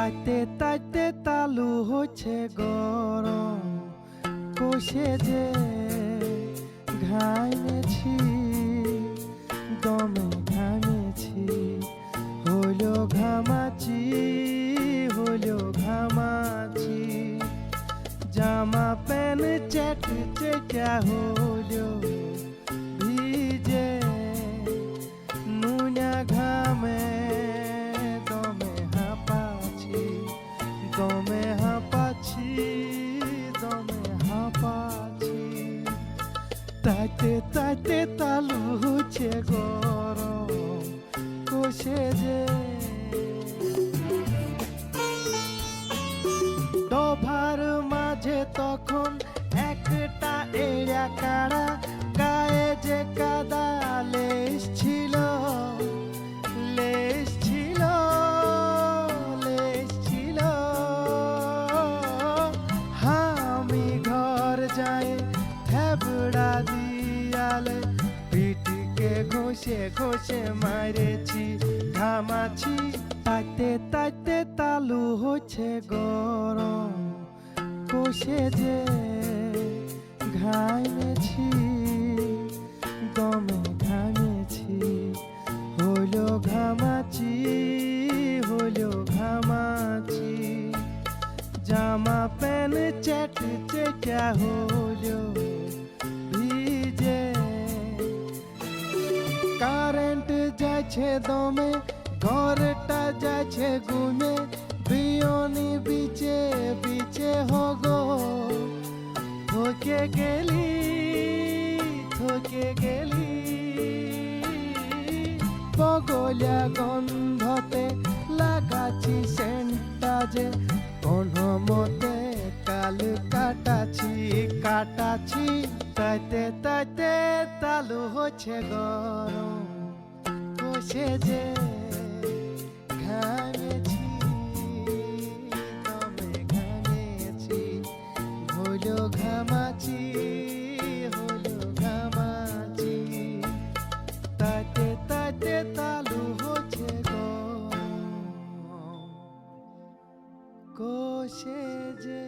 তাইতে তাইতে তালু হচ্ছে গরম। কষে যে ঘাইমেছি দমে ঘামেছি হলো ঘামাচি হলো ঘামাচি। জামা প্যান্ট, চেট চেটা হলো দমে হাঁপাছি তাইতে তাইতে তালু হচ্ছে গরম কষে যে। ডভার মাঝে তখন একটা এড়া কাড়া দিয়ালে পিটিকে ঘষে ঘষে মারেছি, ঘামাছি, তাইতে তাইতে তালু হচ্ছে গরম। কষে যে ঘাইমেছি দমে ঘামেছি হলো ঘামাচি হলো ঘামাচি জামা প্যান্ট, চেট চেটা হলো কারেন্ট যাচ্ছে দমে, ঘরটা যাচ্ছে ঘুমে বিয়নি বিচে বিচে হগো। থকে গেলি থকে গেলি। পগলিয়া গন্ধতে লাগাচ্ছি সেন্টটা যে কোনো মতে কাল কাটাছি কাটাছি তাইতে তাইতে তালু হচ্ছে গরম। কষে যে ঘামেছি, দমে ঘামেছি, হলো ঘামাচি হলো ঘামাচি তাতে তাতে তালু হচ্ছে গরম। যে